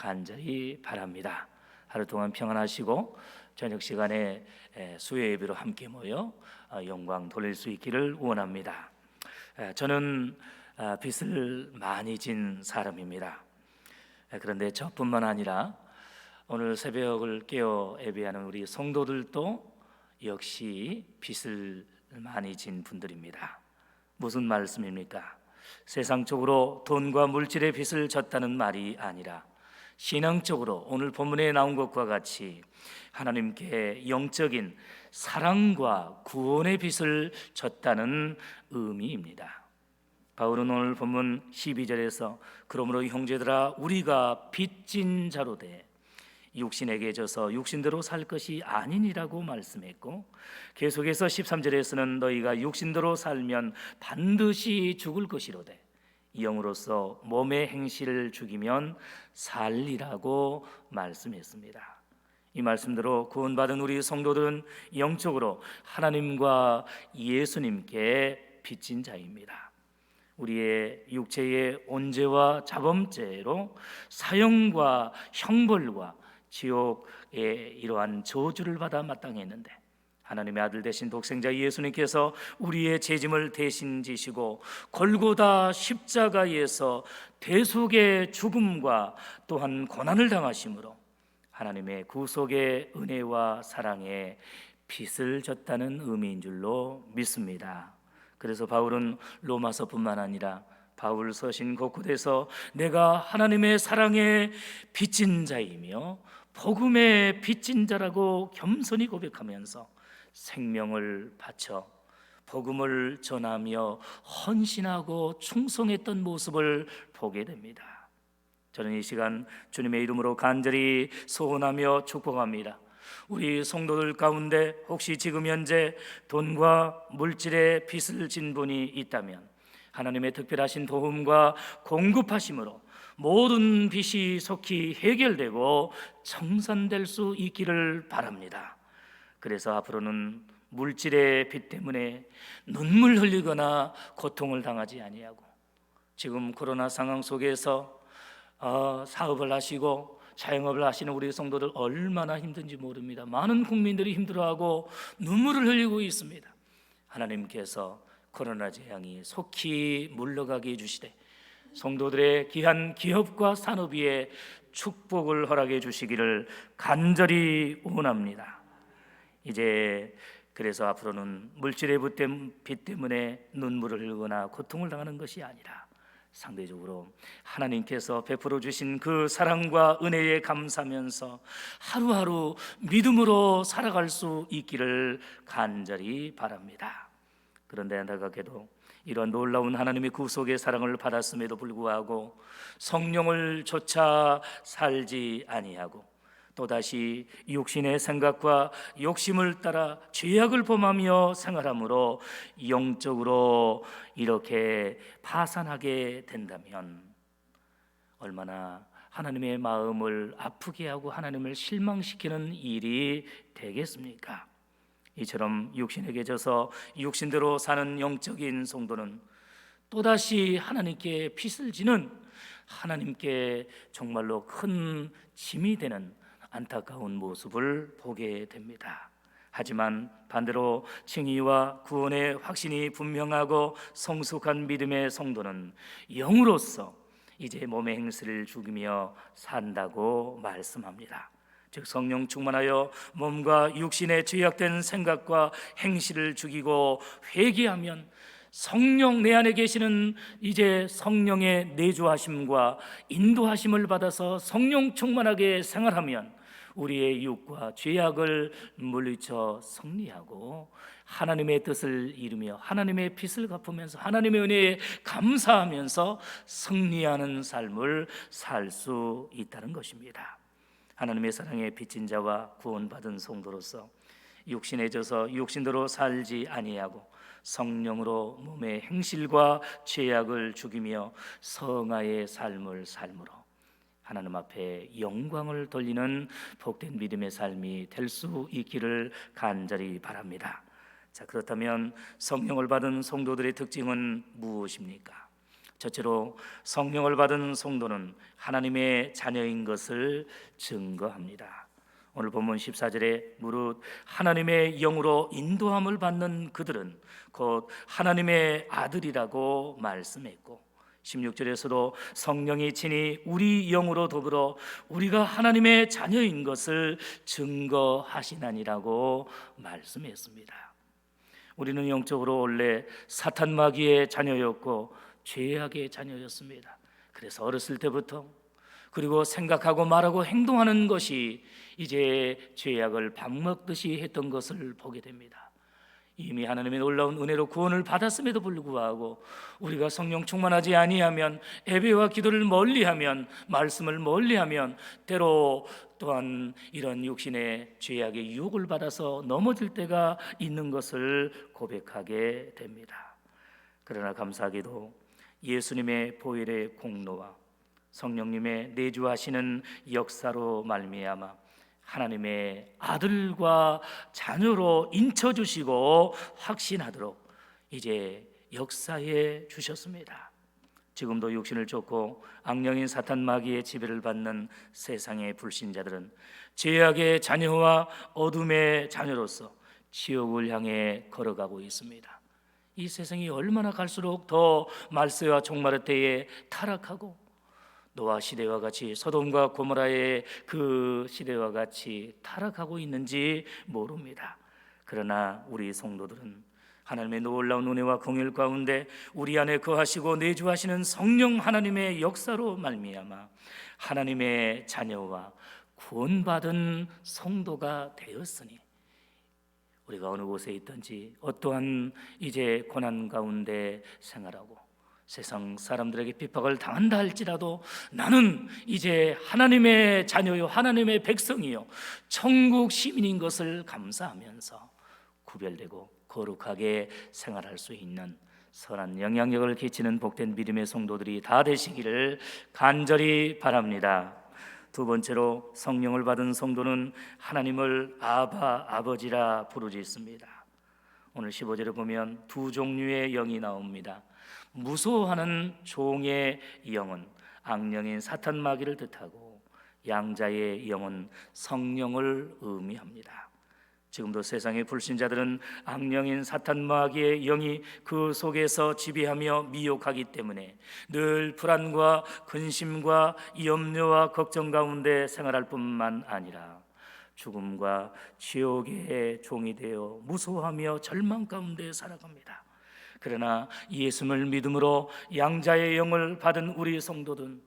간절히 바랍니다. 하루 동안 평안하시고 저녁 시간에 에, 수요 예배로 함께 모여 어, 영광 돌릴 수 있기를 원합니다. 에, 저는 아, 빚을 많이 진 사람입니다. 에, 그런데 저뿐만 아니라 오늘 새벽을 깨어 예배하는 우리 성도들도 역시 빚을 많이 진 분들입니다. 무슨 말씀입니까? 세상적으로 돈과 물질의 빚을 졌다는 말이 아니라 신앙적으로 오늘 본문에 나온 것과 같이 하나님께 영적인 사랑과 구원의 빚을 졌다는 의미입니다. 바울은 오늘 본문 12절에서 그러므로 형제들아 우리가 빚진 자로 돼 육신에게 져서 육신대로 살 것이 아니니라고 말씀했고 계속해서 13절에서는 너희가 육신대로 살면 반드시 죽을 것이로되 영으로서 몸의 행실을 죽이면 살리라고 말씀했습니다. 이 말씀대로 구원받은 우리 성도들은 영적으로 하나님과 예수님께 빚진 자입니다. 우리의 육체의 온죄와 자범죄로 사형과 형벌과 지옥의 이러한 저주를 받아 마땅했는데 하나님의 아들 되신 독생자 예수님께서 우리의 죄짐을 대신 지시고 골고다 십자가에서 대속의 죽음과 또한 고난을 당하심으로 하나님의 구속의 은혜와 사랑에 빚을 졌다는 의미인 줄로 믿습니다. 그래서 바울은 로마서뿐만 아니라 바울 서신 곳곳에서 내가 하나님의 사랑에 빚진 자이며 복음의 빚진 자라고 겸손히 고백하면서 생명을 바쳐 복음을 전하며 헌신하고 충성했던 모습을 보게 됩니다. 저는 이 시간 주님의 이름으로 간절히 소원하며 축복합니다. 우리 성도들 가운데 혹시 지금 현재 돈과 물질의 빚을 진 분이 있다면 하나님의 특별하신 도움과 공급하심으로 모든 빚이 속히 해결되고 청산될 수 있기를 바랍니다. 그래서 앞으로는 물질의 빚 때문에 눈물 흘리거나 고통을 당하지 아니하고 지금 코로나 상황 속에서 어, 사업을 하시고 자영업을 하시는 우리 성도들 얼마나 힘든지 모릅니다. 많은 국민들이 힘들어하고 눈물을 흘리고 있습니다. 하나님께서 코로나 재앙이 속히 물러가게 해주시되 성도들의 귀한 기업과 산업 위에 축복을 허락해 주시기를 간절히 원합니다. 이제 그래서 앞으로는 물질의 빚 때문에 눈물을 흘거나 고통을 당하는 것이 아니라 상대적으로 하나님께서 베풀어 주신 그 사랑과 은혜에 감사하면서 하루하루 믿음으로 살아갈 수 있기를 간절히 바랍니다. 그런데 안타깝게도 이런 놀라운 하나님의 구속의 사랑을 받았음에도 불구하고 성령을 조차 살지 아니하고 또다시 육신의 생각과 욕심을 따라 죄악을 범하며 생활함으로 영적으로 이렇게 파산하게 된다면 얼마나 하나님의 마음을 아프게 하고 하나님을 실망시키는 일이 되겠습니까? 이처럼 육신에게 져서 육신대로 사는 영적인 성도는 또다시 하나님께 빚을 지는 하나님께 정말로 큰 짐이 되는 안타까운 모습을 보게 됩니다. 하지만 반대로 칭의와 구원의 확신이 분명하고 성숙한 믿음의 성도는 영으로서 이제 몸의 행실을 죽이며 산다고 말씀합니다. 즉 성령 충만하여 몸과 육신의 죄악된 생각과 행실을 죽이고 회개하면 성령 내 안에 계시는 이제 성령의 내주하심과 인도하심을 받아서 성령 충만하게 생활하면 우리의 육과 죄악을 물리쳐 승리하고 하나님의 뜻을 이루며 하나님의 빚을 갚으면서 하나님의 은혜에 감사하면서 승리하는 삶을 살 수 있다는 것입니다. 하나님의 사랑에 빚진 자와 구원받은 성도로서 육신에 져서 육신대로 살지 아니하고 성령으로 몸의 행실과 죄악을 죽이며 성화의 삶을 삶으로 하나님 앞에 영광을 돌리는 복된 믿음의 삶이 될 수 있기를 간절히 바랍니다. 자, 그렇다면 성령을 받은 성도들의 특징은 무엇입니까? 첫째로 성령을 받은 성도는 하나님의 자녀인 것을 증거합니다. 오늘 본문 14절에 무릇 하나님의 영으로 인도함을 받는 그들은 곧 하나님의 아들이라고 말씀했고 16절에서도 성령이 친히 우리 영으로 더불어 우리가 하나님의 자녀인 것을 증거하시나니라고 말씀했습니다. 우리는 영적으로 원래 사탄 마귀의 자녀였고 죄악의 자녀였습니다. 그래서 어렸을 때부터 그리고 생각하고 말하고 행동하는 것이 이제 죄악을 밥 먹듯이 했던 것을 보게 됩니다. 이미 하나님의 놀라운 은혜로 구원을 받았음에도 불구하고 우리가 성령 충만하지 아니하면 예배와 기도를 멀리하면 말씀을 멀리하면 때로 또한 이런 육신의 죄악의 유혹을 받아서 넘어질 때가 있는 것을 고백하게 됩니다. 그러나 감사하게도 예수님의 보혈의 공로와 성령님의 내주하시는 역사로 말미암아 하나님의 아들과 자녀로 인쳐 주시고 확신하도록 이제 역사해 주셨습니다. 지금도 육신을 쫓고 악령인 사탄 마귀의 지배를 받는 세상의 불신자들은 죄악의 자녀와 어둠의 자녀로서 지옥을 향해 걸어가고 있습니다. 이 세상이 얼마나 갈수록 더 말세와 종말의 때에 타락하고 노아 시대와 같이 소돔과 고모라의 그 시대와 같이 타락하고 있는지 모릅니다. 그러나 우리 성도들은 하나님의 놀라운 은혜와 공일 가운데 우리 안에 거하시고 내주하시는 성령 하나님의 역사로 말미암아 하나님의 자녀와 구원받은 성도가 되었으니 우리가 어느 곳에 있든지 어떠한 이제 고난 가운데 생활하고 세상 사람들에게 핍박을 당한다 할지라도 나는 이제 하나님의 자녀요 하나님의 백성이요 천국 시민인 것을 감사하면서 구별되고 거룩하게 생활할 수 있는 선한 영향력을 끼치는 복된 믿음의 성도들이 다 되시기를 간절히 바랍니다. 두 번째로 성령을 받은 성도는 하나님을 아바 아버지라 부르짖습니다. 오늘 15절에 보면 두 종류의 영이 나옵니다. 무서워하는 종의 영은 악령인 사탄 마귀를 뜻하고 양자의 영은 성령을 의미합니다. 지금도 세상의 불신자들은 악령인 사탄 마귀의 영이 그 속에서 지배하며 미혹하기 때문에 늘 불안과 근심과 염려와 걱정 가운데 생활할 뿐만 아니라 죽음과 지옥의 종이 되어 무서워하며 절망 가운데 살아갑니다. 그러나 예수를 믿음으로 양자의 영을 받은 우리 성도들은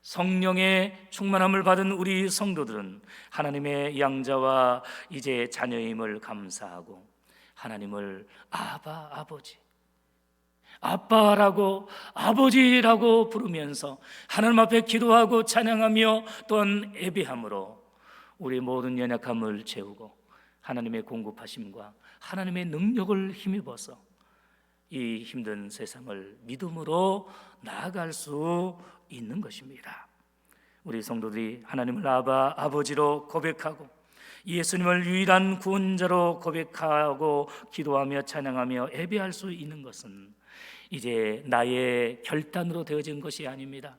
성령의 충만함을 받은 우리 성도들은 하나님의 양자와 이제 자녀임을 감사하고 하나님을 아바 아버지 아빠라고 아버지라고 부르면서 하나님 앞에 기도하고 찬양하며 또한 예배함으로 우리 모든 연약함을 채우고 하나님의 공급하심과 하나님의 능력을 힘입어서 이 힘든 세상을 믿음으로 나아갈 수 있는 것입니다. 우리 성도들이 하나님을 아바 아버지로 고백하고 예수님을 유일한 구원자로 고백하고 기도하며 찬양하며 예배할 수 있는 것은 이제 나의 결단으로 되어진 것이 아닙니다.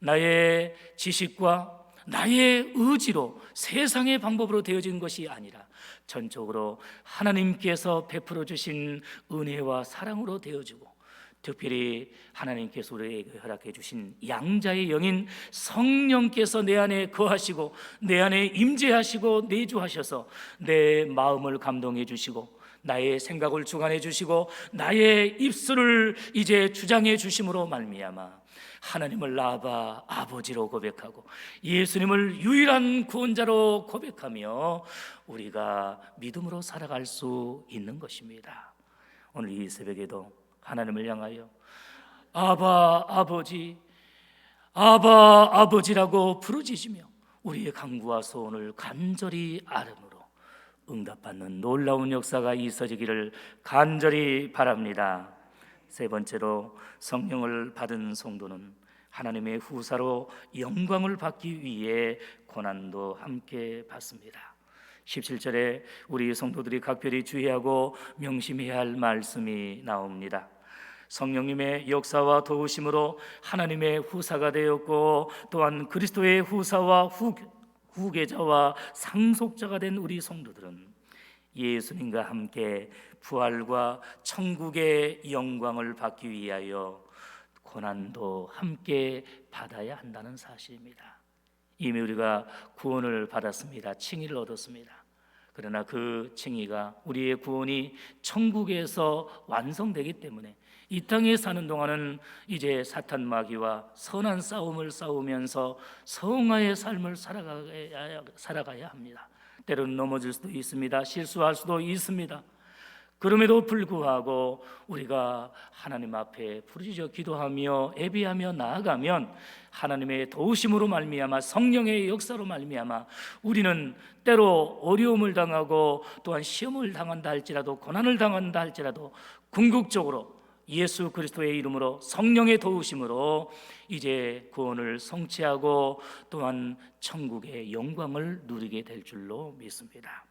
나의 지식과 나의 의지로 세상의 방법으로 되어진 것이 아니라 전적으로 하나님께서 베풀어 주신 은혜와 사랑으로 되어지고 특별히 하나님께서 우리에게 허락해 주신 양자의 영인 성령께서 내 안에 거하시고 내 안에 임재하시고 내주하셔서 내 마음을 감동해 주시고 나의 생각을 주관해 주시고 나의 입술을 이제 주장해 주심으로 말미암아 하나님을 아바 아버지로 고백하고 예수님을 유일한 구원자로 고백하며 우리가 믿음으로 살아갈 수 있는 것입니다. 오늘 이 새벽에도 하나님을 향하여 아바 아버지 아바 아버지라고 부르짖으며 우리의 간구와 소원을 간절히 아름으로 응답받는 놀라운 역사가 있어지기를 간절히 바랍니다. 세 번째로 성령을 받은 성도는 하나님의 후사로 영광을 받기 위해 고난도 함께 받습니다. 17절에 우리 성도들이 각별히 주의하고 명심해야 할 말씀이 나옵니다. 성령님의 역사와 도우심으로 하나님의 후사가 되었고 또한 그리스도의 후사와 후, 후계자와 상속자가 된 우리 성도들은 예수님과 함께 부활과 천국의 영광을 받기 위하여 고난도 함께 받아야 한다는 사실입니다. 이미 우리가 구원을 받았습니다. 칭의를 얻었습니다. 그러나 그 칭의가 우리의 구원이 천국에서 완성되기 때문에 이 땅에 사는 동안은 이제 사탄 마귀와 선한 싸움을 싸우면서 성화의 삶을 살아가야, 살아가야 합니다. 때로는 넘어질 수도 있습니다. 실수할 수도 있습니다. 그럼에도 불구하고 우리가 하나님 앞에 부르짖어 기도하며 애비하며 나아가면 하나님의 도우심으로 말미암아 성령의 역사로 말미암아 우리는 때로 어려움을 당하고 또한 시험을 당한다 할지라도 고난을 당한다 할지라도 궁극적으로 예수 그리스도의 이름으로 성령의 도우심으로 이제 구원을 성취하고 또한 천국의 영광을 누리게 될 줄로 믿습니다.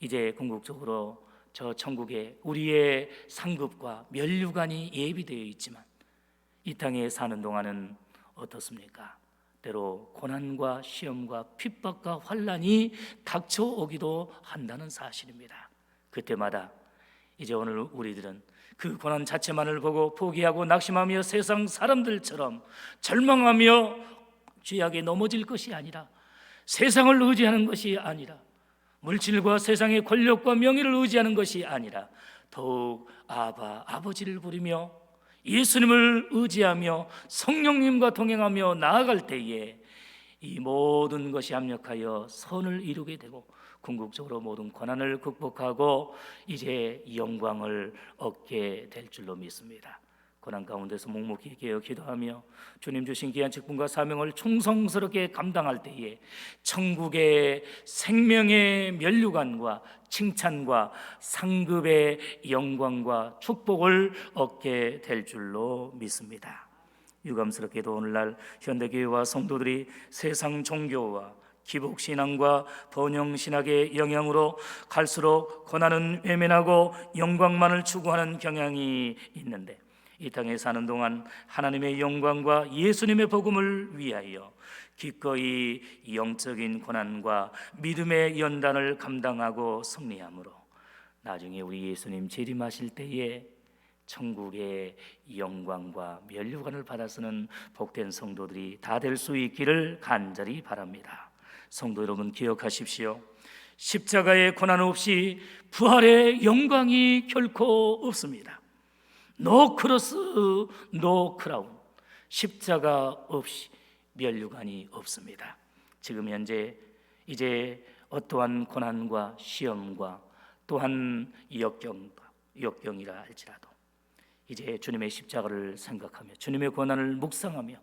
이제 궁극적으로 저 천국에 우리의 상급과 면류관이 예비되어 있지만 이 땅에 사는 동안은 어떻습니까? 때로 고난과 시험과 핍박과 환란이 닥쳐오기도 한다는 사실입니다. 그때마다 이제 오늘 우리들은 그 고난 자체만을 보고 포기하고 낙심하며 세상 사람들처럼 절망하며 죄악에 넘어질 것이 아니라 세상을 의지하는 것이 아니라 물질과 세상의 권력과 명예를 의지하는 것이 아니라 더욱 아바 아버지를 부리며 예수님을 의지하며 성령님과 동행하며 나아갈 때에 이 모든 것이 합력하여 선을 이루게 되고 궁극적으로 모든 고난을 극복하고 이제 영광을 얻게 될 줄로 믿습니다. 고난 가운데서 묵묵히 깨어 기도하며 주님 주신 귀한 직분과 사명을 충성스럽게 감당할 때에 천국의 생명의 면류관과 칭찬과 상급의 영광과 축복을 얻게 될 줄로 믿습니다. 유감스럽게도 오늘날 현대교회와 성도들이 세상 종교와 기복 신앙과 번영 신학의 영향으로 갈수록 고난은 외면하고 영광만을 추구하는 경향이 있는데 이 땅에 사는 동안 하나님의 영광과 예수님의 복음을 위하여 기꺼이 영적인 고난과 믿음의 연단을 감당하고 승리함으로 나중에 우리 예수님 재림하실 때에 천국의 영광과 면류관을 받아서는 복된 성도들이 다 될 수 있기를 간절히 바랍니다. 성도 여러분 기억하십시오. 십자가의 고난 없이 부활의 영광이 결코 없습니다. 노 크로스, 노 크라운. 십자가 없이 면류관이 없습니다. 지금 현재 이제 어떠한 고난과 시험과 또한 역경과 역경이라 할지라도 이제 주님의 십자가를 생각하며 주님의 고난을 묵상하며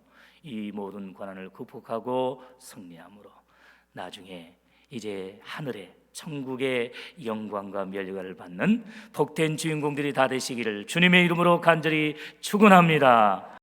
이 모든 고난을 극복하고 승리함으로 나중에 이제 하늘에 천국의 영광과 멸류관을 받는 복된 주인공들이 다 되시기를 주님의 이름으로 간절히 축원합니다.